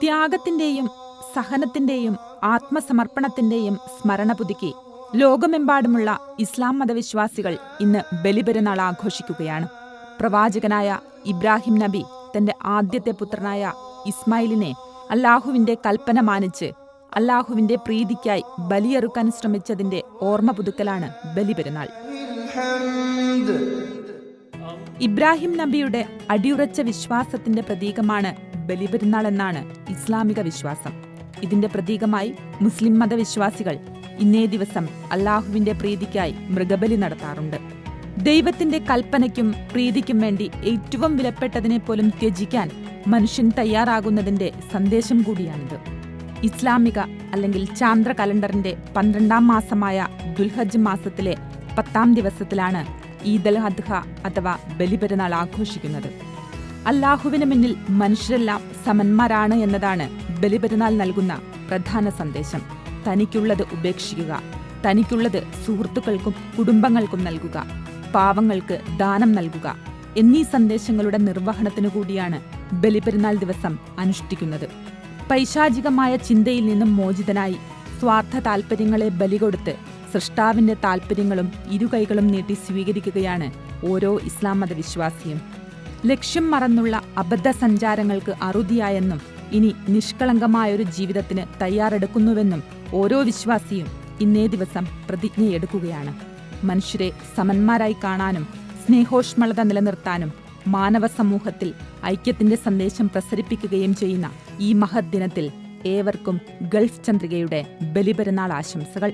ത്യാഗത്തിന്റെയും സഹനത്തിന്റെയും ആത്മസമർപ്പണത്തിന്റെയും സ്മരണ പുതുക്കി ലോകമെമ്പാടുമുള്ള ഇസ്ലാം മതവിശ്വാസികൾ ഇന്ന് ബലിപെരുന്നാൾ ആഘോഷിക്കുകയാണ്. പ്രവാചകനായ ഇബ്രാഹിം നബി തന്റെ ആദ്യത്തെ പുത്രനായ ഇസ്മായിലിനെ അല്ലാഹുവിന്റെ കൽപ്പന മാനിച്ച് അല്ലാഹുവിന്റെ പ്രീതിക്കായി ബലിയെറുക്കാൻ ശ്രമിച്ചതിന്റെ ഓർമ്മ പുതുക്കലാണ് ബലിപെരുന്നാൾ. ഇബ്രാഹിം നബിയുടെ അടിയുറച്ച വിശ്വാസത്തിന്റെ പ്രതീകമാണ് ബലിപെരുന്നാൾ എന്നാണ് ഇസ്ലാമിക വിശ്വാസം. ഇതിന്റെ പ്രതീകമായി മുസ്ലിം മതവിശ്വാസികൾ ഇന്നേ ദിവസം അള്ളാഹുവിന്റെ പ്രീതിക്കായി മൃഗബലി നടത്താറുണ്ട്. ദൈവത്തിന്റെ കൽപ്പനയ്ക്കും പ്രീതിക്കും വേണ്ടി ഏറ്റവും വിലപ്പെട്ടതിനെ പോലും ത്യജിക്കാൻ മനുഷ്യൻ തയ്യാറാകുന്നതിന്റെ സന്ദേശം കൂടിയാണിത്. ഇസ്ലാമിക അല്ലെങ്കിൽ ചാന്ദ്ര കലണ്ടറിന്റെ പന്ത്രണ്ടാം മാസമായ ദുൽഹജ് മാസത്തിലെ പത്താം ദിവസത്തിലാണ് ഈദൽ അദ്ഹ അഥവാ ബലിപെരുന്നാൾ ആഘോഷിക്കുന്നത്. അല്ലാഹുവിന് മുന്നിൽ മനുഷ്യരെല്ലാം സമന്മാരാണ് എന്നതാണ് ബലിപെരുന്നാൾ നൽകുന്ന പ്രധാന സന്ദേശം. തനിക്കുള്ളത് ഉപേക്ഷിക്കുക തനിക്കുള്ളത് സുഹൃത്തുക്കൾക്കും കുടുംബങ്ങൾക്കും നൽകുക പാവങ്ങൾക്ക് ദാനം നൽകുക എന്നീ സന്ദേശങ്ങളുടെ നിർവഹണത്തിനു കൂടിയാണ് ബലിപെരുന്നാൾ ദിവസം അനുഷ്ഠിക്കുന്നത്. പൈശാചികമായ ചിന്തയിൽ നിന്നും മോചിതനായി സ്വാർത്ഥ താൽപ്പര്യങ്ങളെ ബലികൊടുത്ത് സൃഷ്ടാവിന്റെ താൽപ്പര്യങ്ങളും ഇരുകൈകളും നീട്ടി സ്വീകരിക്കുകയാണ് ഓരോ ഇസ്ലാം മതവിശ്വാസിയും. ലക്ഷ്യം മറന്നുള്ള അബദ്ധ സഞ്ചാരങ്ങൾക്ക് അറുതിയായെന്നും ഇനി നിഷ്കളങ്കമായൊരു ജീവിതത്തിന് തയ്യാറെടുക്കുന്നുവെന്നും ഓരോ വിശ്വാസിയും ഇന്നേ ദിവസം പ്രതിജ്ഞയെടുക്കുകയാണ്. മനുഷ്യരെ സമന്മാരായി കാണാനും സ്നേഹോഷ്മളത നിലനിർത്താനും മാനവ സമൂഹത്തിൽ ഐക്യത്തിന്റെ സന്ദേശം പ്രസരിപ്പിക്കുകയും ചെയ്യുന്ന ഈ മഹദ്ദിനത്തിൽ ഏവർക്കും ഗൾഫ് ചന്ദ്രികയുടെ ബലിപെരുന്നാൾ ആശംസകൾ.